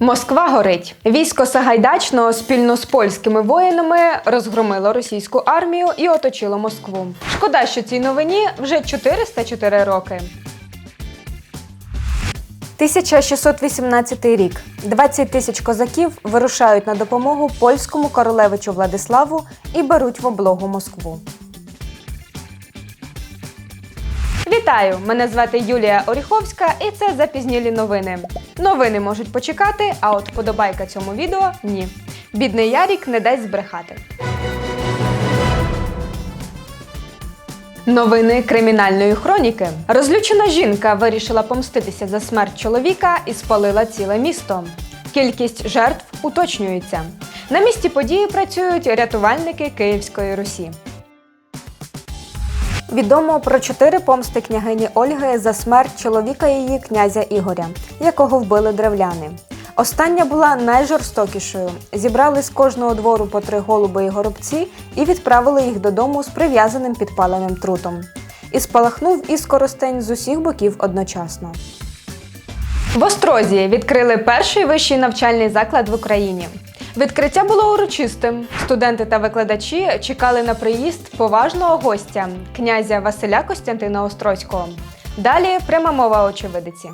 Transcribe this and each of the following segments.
Москва горить. Військо Сагайдачного спільно з польськими воїнами розгромило російську армію і оточило Москву. Шкода, що цій новині вже 404 роки. 1618 рік. 20 тисяч козаків вирушають на допомогу польському королевичу Владиславу і беруть в облогу Москву. Вітаю! Мене звати Юлія Оріховська, і це запізнілі новини. Новини можуть почекати, а от подобайка цьому відео ні. Бідний Ярік не дасть збрехати. Новини кримінальної хроніки. Розлючена жінка вирішила помститися за смерть чоловіка і спалила ціле місто. Кількість жертв уточнюється. На місці події працюють рятувальники Київської Русі. Відомо про чотири помсти княгині Ольги за смерть чоловіка її князя Ігоря, якого вбили древляни. Остання була найжорстокішою. Зібрали з кожного двору по три голуби і горобці і відправили їх додому з прив'язаним підпаленим трутом. І спалахнув іскоростень з усіх боків одночасно. В Острозі відкрили перший вищий навчальний заклад в Україні. Відкриття було урочистим. Студенти та викладачі чекали на приїзд поважного гостя князя Василя Костянтина Острозького. Далі пряма мова очевидиці.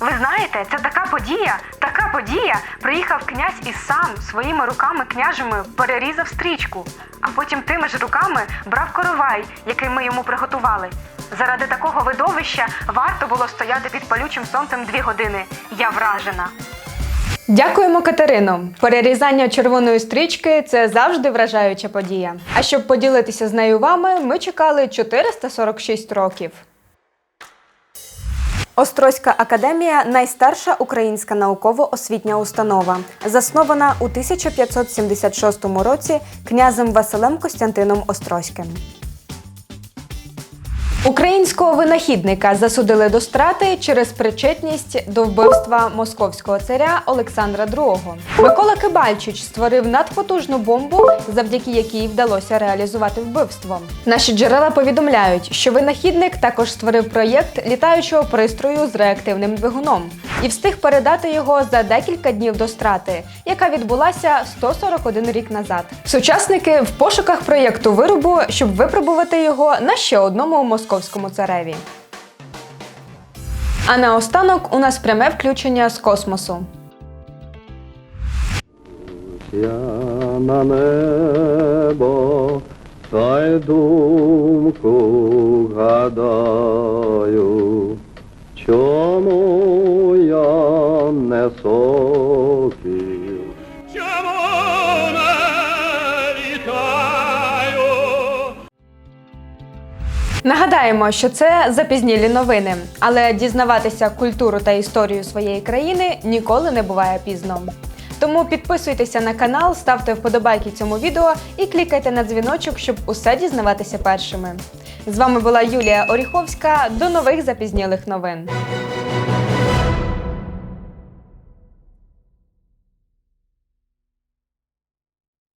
Ви знаєте, це така подія, така подія. Приїхав князь і сам своїми руками княжими перерізав стрічку, а потім тими ж руками брав коровай, який ми йому приготували. Заради такого видовища варто було стояти під палючим сонцем дві години. Я вражена. Дякуємо, Катерино. Перерізання червоної стрічки це завжди вражаюча подія. А щоб поділитися з нею вами, ми чекали 446 років. Острозька академія найстарша українська науково-освітня установа, заснована у 1576 році князем Василем Костянтином Острозьким. Українського винахідника засудили до страти через причетність до вбивства московського царя Олександра II. Микола Кибальчич створив надпотужну бомбу, завдяки якій вдалося реалізувати вбивство. Наші джерела повідомляють, що винахідник також створив проєкт літаючого пристрою з реактивним двигуном і встиг передати його за декілька днів до страти, яка відбулася 141 рік назад. Сучасники в пошуках проєкту виробу, щоб випробувати його на ще одному московському цареві. А наостанок у нас пряме включення з космосу. Я на небо, та думку гадаю, чому я не сокіл? Нагадаємо, що це запізнілі новини, але дізнаватися культуру та історію своєї країни ніколи не буває пізно. Тому підписуйтеся на канал, ставте вподобайки цьому відео і клікайте на дзвіночок, щоб усе дізнаватися першими. З вами була Юлія Оріховська. До нових запізнілих новин.